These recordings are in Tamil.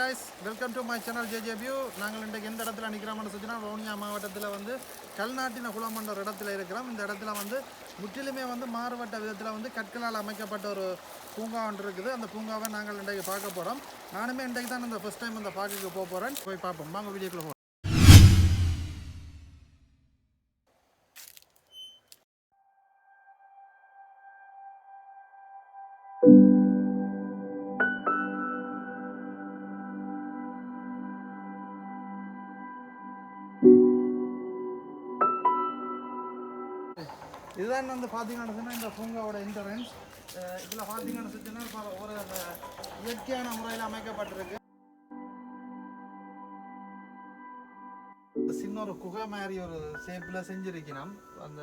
Guys welcome to my channel JJ view நாங்கள் இன்றைக்கு எந்த இடத்துல நிற்கிறோம்னு சொன்னால் வவுனியா மாவட்டத்தில் வந்து கல்நாட்டின குளம்ன்ற ஒரு இடத்துல இருக்கிறோம். இந்த இடத்துல வந்து முற்றிலுமே வந்து மாறுபட்ட விதத்தில் வந்து கற்களால் அமைக்கப்பட்ட ஒரு பூங்கா ஒன்று இருக்குது. அந்த பூங்காவை நாங்கள் இன்றைக்கு பார்க்க போகிறோம் நானுமே இன்றைக்கு தான் இந்த ஃபஸ்ட் டைம் இந்த பார்க்குக்கு போக போகிறேன் போய் பார்ப்போம். வாங்க வீடியோக்குள்ளே இதுதான் வந்து பார்த்தீங்கன்னு சொன்னால் இந்த பூங்காவோட என்ட்ரன்ஸ் இதில் பார்த்தீங்கன்னு சொன்னால் ஒரு அந்த இயற்கையான முறையில் அமைக்கப்பட்டிருக்கு. சின்ன ஒரு குகை மாதிரி ஒரு ஷேப்பில் செஞ்சுருக்கணும். அந்த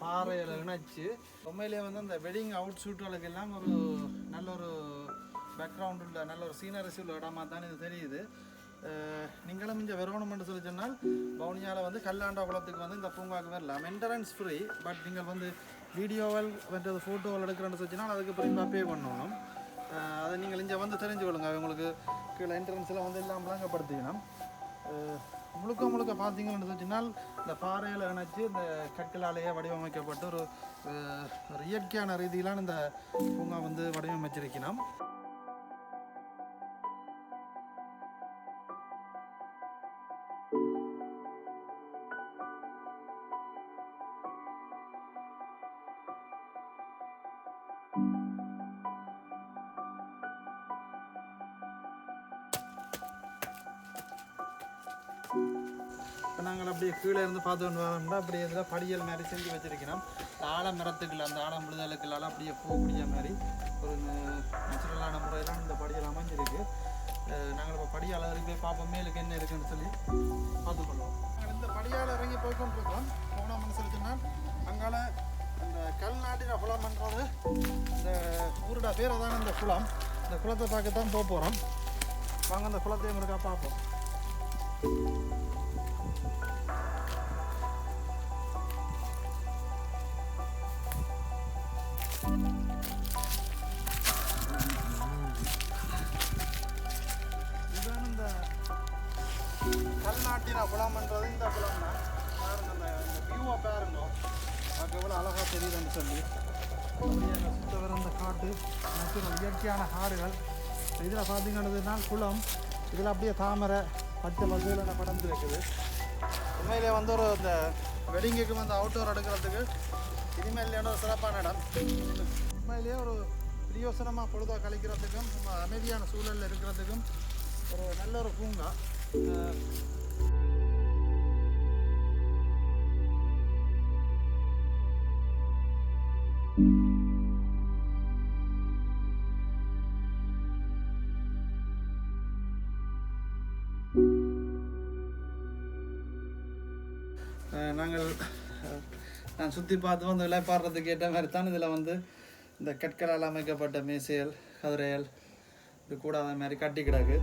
பாறையில் இணைச்சு உண்மையிலே வந்து அந்த வெட்டிங் அவுட் ஷூட்டுகளுக்கு எல்லாம் ஒரு நல்ல ஒரு பேக்ரவுண்ட் உள்ள நல்ல ஒரு சீனரிசி உள்ள இடமா தான் இது தெரியுது. அஹ் நீங்களும் இங்கே சொல்லி சொன்னால் வவுனியாவில் வந்து கல்லாண்டா குளத்துக்கு வந்து இந்த பூங்காவுக்கு வரலாம். என்டரன்ஸ் ஃப்ரீ பட் நீங்கள் வந்து வீடியோவால் வந்து ஃபோட்டோவில் எடுக்கிறேன்னு சொன்னால் அதுக்கு பிறகு பே பண்ணணும் அதை நீங்கள் இங்கே வந்து தெரிஞ்சு கொள்ளுங்க. உங்களுக்கு கீழே என்ட்ரன்ஸில் வந்து எல்லாம் விளங்கப்படுத்திக்கணும். முழுக்க முழுக்க பார்த்தீங்கன்னு சொன்னால் இந்த பாறையில் இணைச்சி இந்த கட்டிலாலேயே வடிவமைக்கப்பட்டு ஒரு ஒரு இயற்கையான ரீதியிலான இந்த பூங்கா வந்து வடிவமைச்சிருக்கணும். இப்போ நாங்கள் அப்படியே கீழே இருந்து பார்த்து வரோம்னா அப்படியே இதில் படியல் மாதிரி செஞ்சு வச்சிருக்கிறோம் ஆழ மரத்துக்குள்ள அந்த ஆழம் விழுதலுக்குள்ளால அப்படியே போகக்கூடிய மாதிரி ஒரு நேச்சுரலான முறையில் இந்த படியல் அமைஞ்சிருக்கு. நாங்கள் இப்போ படியால் இறங்கி போய் பார்ப்போம். மேலுக்கு என்ன இருக்குன்னு சொல்லி பார்த்துக்கொள்வோம் நாங்கள் இந்த படியால் இறங்கி போய் கொண்டிருக்கோம் சொல்லி சொன்னால் அங்கால இந்த கல் நாட்டின குளம்ன்றது இந்த ஊரோட பேரை தான் இந்த குளம். இந்த குளத்தை பார்க்க தான் போக போகிறோம் வாங்க அந்த குளத்தையும் இருக்கா பார்ப்போம். கல்நாட்டின குளம்ன்றது இந்த குளம் தான். பாருங்க அந்த இந்த வியூவை பாருங்க. அது எவ்வளோ அழகாக தெரியுதுன்னு சொல்லி. சுத்த வர அந்த காட்டு மற்றும் இயற்கையான ஆறுகள். இதில் பார்த்தீங்கன்னா குளம். இதில் அப்படியே தாமரை பச்சை பசுவில் படர்ந்து இருக்குது. உண்மையிலே வந்து ஒரு இந்த வெடிங்குக்கு வந்து அவுட்டோர் எடுக்கிறதுக்கு இனிமேல் ஒரு சிறப்பான இடம். உண்மையிலேயே ஒரு பிரியோசனமாக பொழுதாக கழிக்கிறதுக்கும் அமைதியான சூழலில் இருக்கிறதுக்கும் ஒரு நல்ல ஒரு பூங்கா. நாங்கள் நான் சுற்றி பார்த்து வந்து விளையாடுறதுக்கு ஏற்ற மாதிரி தான் இதில் வந்து இந்த கற்களால் அமைக்கப்பட்ட மேசையல் கதிரையல் இது கூடாத மாதிரி கட்டி கிடக்கு.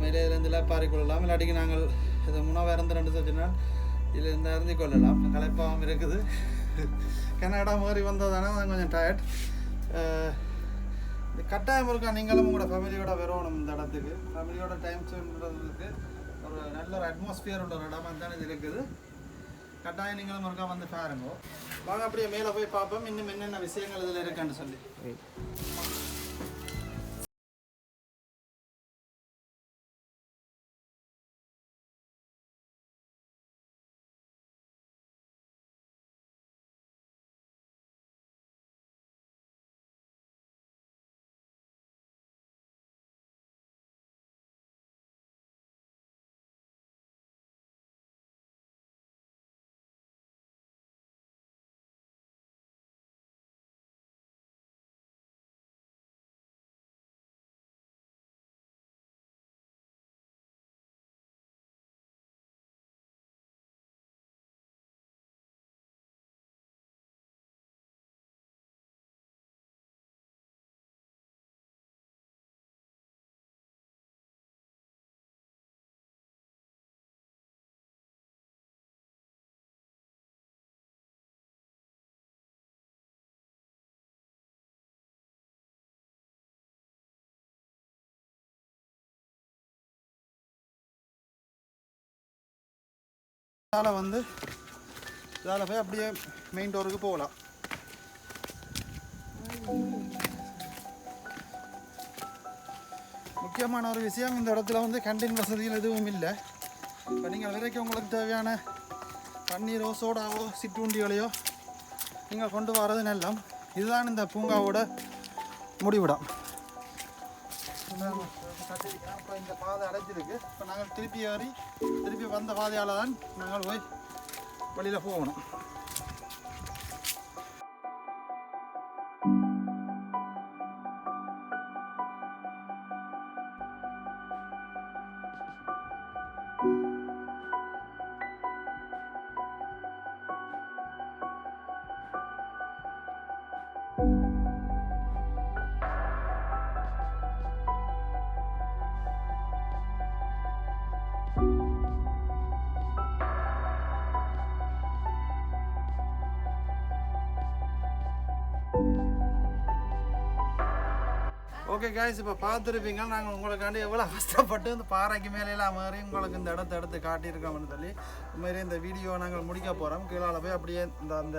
மேலே இதில் இலைப்பாரி கொள்ளலாம். இல்லாட்டிக்கு நாங்கள் இது முன்னாக இறந்து ரெண்டு சொச்சினால் இதில் இருந்து இறந்தி கொள்ளலாம். கலைப்பாகவும் இருக்குது. கனடா மாதிரி வந்ததானே நான் கொஞ்சம் டயர்ட் இது கட்டாயம் இருக்கா நீங்களும் உங்களோட ஃபேமிலியோட வரணும் இந்த இடத்துக்கு. ஃபேமிலியோட டைம் ஸ்பெண்ட்றதுக்கு ஒரு நல்ல ஒரு அட்மாஸ்பியர் உள்ள ஒரு இடமா தான் இது இருக்குது. கட்டாயம் நீங்களும் இருக்கா வந்து பாருங்க. வாங்க அப்படியே மேலே போய் பார்ப்போம். இன்னும் என்னென்ன விஷயங்கள் இதில் இருக்குன்னு சொல்லி. இதால் வந்து இதால் போய் அப்படியே மெயின் டோருக்கு போகலாம். முக்கியமான ஒரு விஷயம் இந்த இடத்துல வந்து கேன்டீன் வசதிகள் எதுவும் இல்லை. இப்போ நீங்கள் விலைக்கு உங்களுக்கு தேவையான தண்ணீரோ சோடாவோ சிற்றுண்டிகளையோ நீங்கள் கொண்டு வர்றது நல்லம். இதுதான் இந்த பூங்காவோட முடிவிடம். அப்புறம் இந்த பாதை அடைஞ்சிருக்கு. இப்போ நாங்கள் திருப்பி ஏறி திருப்பி வந்த பாதையால் தான் நாங்கள் போய் வழியில் போகணும். ஓகே காய்ஸ் இப்போ பார்த்துருப்பீங்க. நாங்கள் உங்களுக்காண்டி எவ்வளோ கஷ்டப்பட்டு இந்த பாறைக்கு மேலேலாம் மாதிரி உங்களுக்கு இந்த இடத்த எடுத்து காட்டியிருக்கோம்னு சொல்லி இதுமாரி இந்த வீடியோ நாங்கள் முடிக்க போகிறோம் கீழால் போய் அப்படியே இந்த அந்த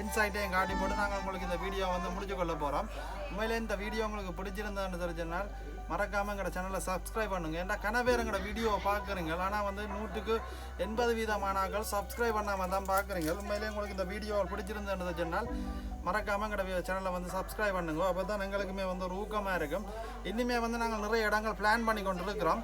இன்சைட்டையும் காட்டி போட்டு நாங்கள் உங்களுக்கு இந்த வீடியோ வந்து முடிச்சு கொள்ள போகிறோம் உண்மையிலே இந்த வீடியோ உங்களுக்கு பிடிச்சிருந்தான்னு தெரிஞ்சனால் மறக்காமல் எங்களோட சேனலை சப்ஸ்கிரைப் பண்ணுங்க. ஏன்னா கனவேர் எங்களோட வீடியோவை பார்க்குறீங்க ஆனால் வந்து நூற்றுக்கு எண்பது வீதமானாக்கள் சப்ஸ்கிரைப் பண்ணாமல் தான் பார்க்குறீங்க உண்மையிலே உங்களுக்கு இந்த வீடியோ பிடிச்சிருந்தேன்னு சொன்னால் மறக்காமல் எங்களோட சேனலை வந்து சப்ஸ்கிரைப் பண்ணுங்க. அப்போ தான் எங்களுக்குமே வந்து ஒரு ஊக்கமாக இருக்கும். இனிமேல் வந்து நாங்கள் நிறைய இடங்கள் பிளான் பண்ணி கொண்டு இருக்கிறோம்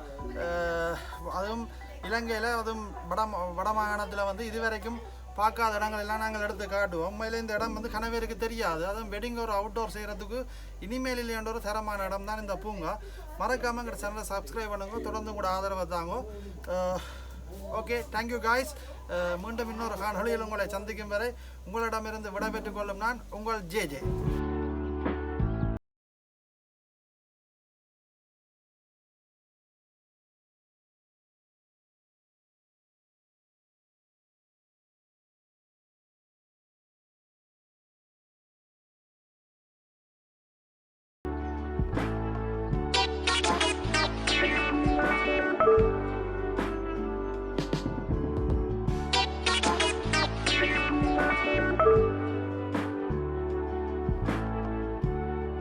அதுவும் இலங்கையில் அதுவும் வட வட மாகாணத்தில் வந்து இதுவரைக்கும் பார்க்காத இடங்கள் எல்லாம் நாங்கள் எடுத்து காட்டுவோம். உண்மையிலே இந்த இடம் வந்து கணவருக்கு தெரியாது. அதுவும் வெட்டிங் ஒரு அவுட்டோர் செய்கிறதுக்கு இனிமேல் இல்லையாண்ட ஒரு தரமான இடம் தான் இந்த பூங்கா. மறக்காமல் எங்கள் சேனலை சப்ஸ்கிரைப் பண்ணுங்க. தொடர்ந்து கூட ஆதரவு தாங்க ஓகே தேங்க்யூ காய்ஸ் மீண்டும் இன்னொரு காணொலியில் உங்களை சந்திக்கும் வரை உங்களிடமிருந்து விடைபெற்றுக் கொள்ளும் நான் உங்கள் ஜே ஜே.